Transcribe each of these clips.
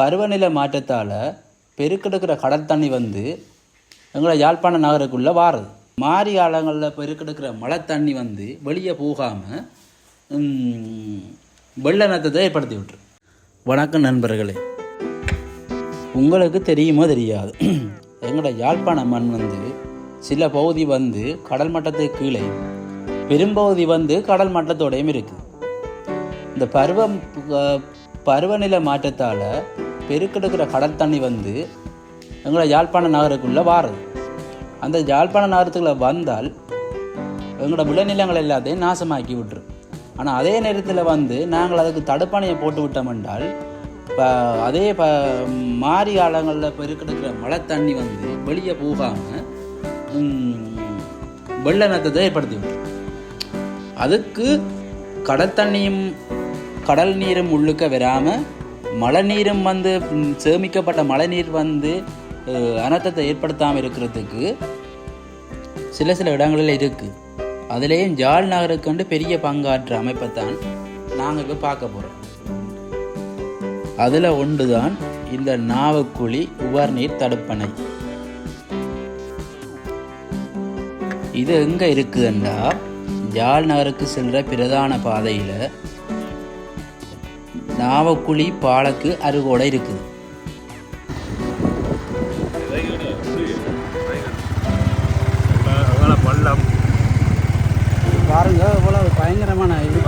பருவநிலை மாற்றத்தால் பெருக்கெடுக்கிற கடல் தண்ணி வந்து எங்களை யாழ்ப்பாண நகருக்குள்ளே வாருது. மாறி காலங்களில் பெருக்கெடுக்கிற மழை தண்ணி வந்து வெளியே போகாமல் வெள்ள நத்தத்தை ஏற்படுத்தி விட்டுரு. வணக்கம் நண்பர்களே. உங்களுக்கு தெரியுமோ தெரியாது. எங்களோட யாழ்ப்பாண மண் வந்து சில பகுதி வந்து கடல் மட்டத்துக்கு கீழே பெரும்பகுதி வந்து கடல் மட்டத்தோடையும் இருக்குது இந்த பருவம் பருவநிலை மாற்றத்தால் பெருக்கெடுக்கிற கடல் தண்ணி வந்து எங்களை யாழ்ப்பாண நகருக்குள்ளே வாருது அந்த யாழ்ப்பாண நகரத்துக்குள்ளே வந்தால் எங்களோட விளைநிலங்கள் எல்லாத்தையும் நாசமாக்கி விட்டுரும் ஆனால் அதே நேரத்தில் வந்து நாங்கள் அதுக்கு தடுப்பணையை போட்டு விட்டோம் என்றால் இப்போ அதே ப மாறி காலங்களில் பெருக்கெடுக்கிற மழை தண்ணி வந்து வெளியே போகாமல் வெள்ள நத்தத்தை ஏற்படுத்தி விட்டுரும் அதுக்கு கடல் தண்ணியும் கடல் நீரும் உள்ளுக்க வராமல் மழை நீரும் வந்து சேமிக்கப்பட்ட மழை நீர் வந்து அனர்த்தத்தை ஏற்படுத்தாமல் இருக்கிறதுக்கு சில சில இடங்களில் இருக்குது அதுலேயும் ஜாழ் நகருக்கு பெரிய பங்காற்ற அமைப்பை தான் நாங்கள் இப்போ பார்க்க போகிறோம் அதில் ஒன்று தான் இந்த நாவக்குழி உவர்நீர் தடுப்பணை. இது எங்கே இருக்குதுன்னா ஜாழ் நகருக்கு செல்கிற பிரதான பாதையில் நாவக்குழி பாலக்கு அருகோட இருக்குது. பள்ளம் பாருங்க இவ்வளவு பயங்கரமான இது.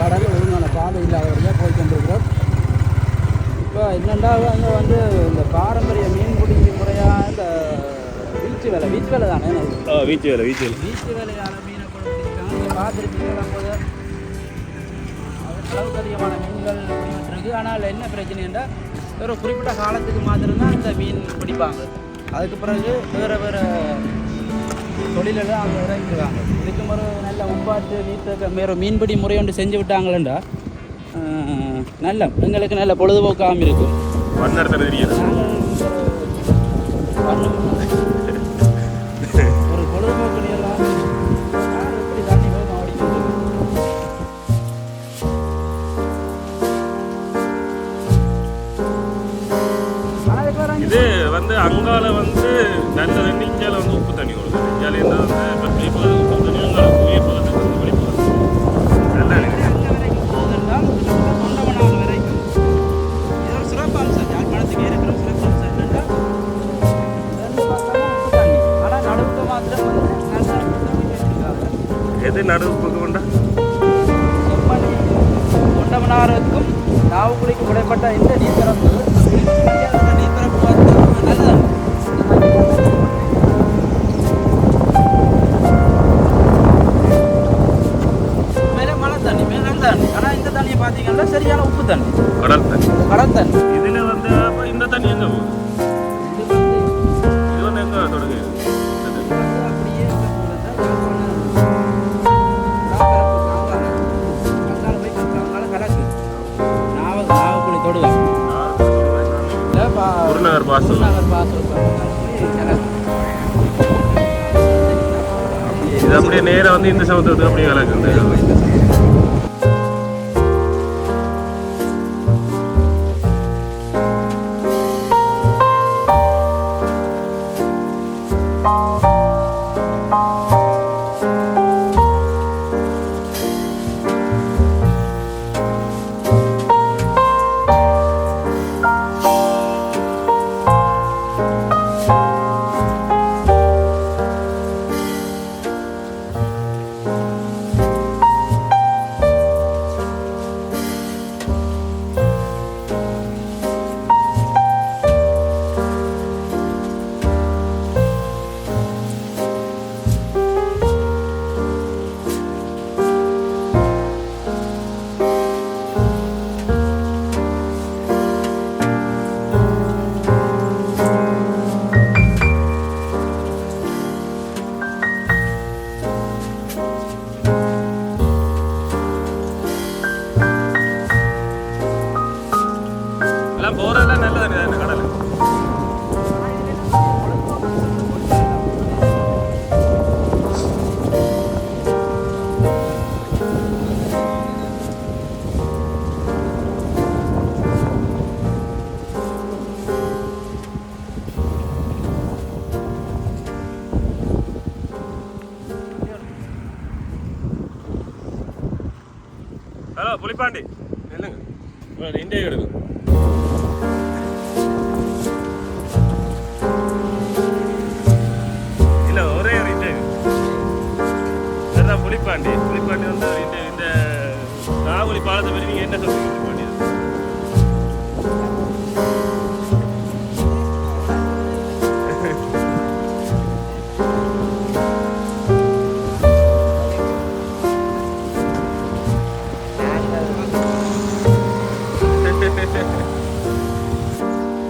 கடல் ஒழுங்கான பாதை இல்லாத வழியாக போய் கொண்டிருக்கிறோம். இப்போ என்னென்னா அங்கே வந்து இந்த பாரம்பரிய மீன்பிடி முறையாக இந்த வீச்சு வேலை? வீச்சு வேலை தானே வீச்சு வேலை வீச்சு வேலை. வீச்சு வேலையான மீனை கூட அளவுக்கு அதிகமான மீன்கள் பிடிபட்டிருக்கு. ஆனால் என்ன பிரச்சனைன்னா ஒரு குறிப்பிட்ட காலத்துக்கு மாத்திரம்தான் இந்த மீன் பிடிப்பாங்க. அதுக்கு பிறகு வேறு வேறு தொழிலெல்லாம் அவங்க இறங்கிடுவாங்க. இதுக்கு ஒரு நல்ல உட்பாட்டு நீத்த வேறு மீன்பிடி முறை ஒன்று செஞ்சு விட்டாங்களேண்டா நல்ல எங்களுக்கு நல்ல பொழுதுபோக்காகவும் இருக்கும். வந்து அங்கால வந்து நல்ல தண்ணி இஞ்சால வந்து உப்பு தண்ணி கொடுக்கும். இஞ்சால இருந்தா வந்து இப்போ வெளிப்பகுதி உப்பு தண்ணி அங்கால புதிய பகுதி வந்து வெளிப்பகுதி. நல்ல தண்ணி. அங்க வரைக்கும் போகுதுன்றால் கிட்டத்தட்ட தொண்டமனார் வரைக்கும் இது ஒரு சிறப்பு இந்த தண்ணியை பார்த்தீங்கன்னா சரியான உப்பு தண்ணி. கடல் தண்ணி. கடல் தண்ணி. இதுல வந்து இந்த தண்ணி எங்க போகுது இது வந்து வந்து எங்க தொடங்குது? இந்த தண்ணி. வந்து அப்படியே போகிறதா கங்கால போய் கங்கால கலக்கு நாவ புளிப்பாண்டி இல்லைங்க இன்டர்வியூ எடுக்கும் ஒரே ஒரு இன்டர்வியூ. புளிப்பாண்டி புளிப்பாண்டி வந்து இந்த இந்த நாகுலி பாலத்தை பற்றி நீங்கள் என்ன சொல்லுங்கள்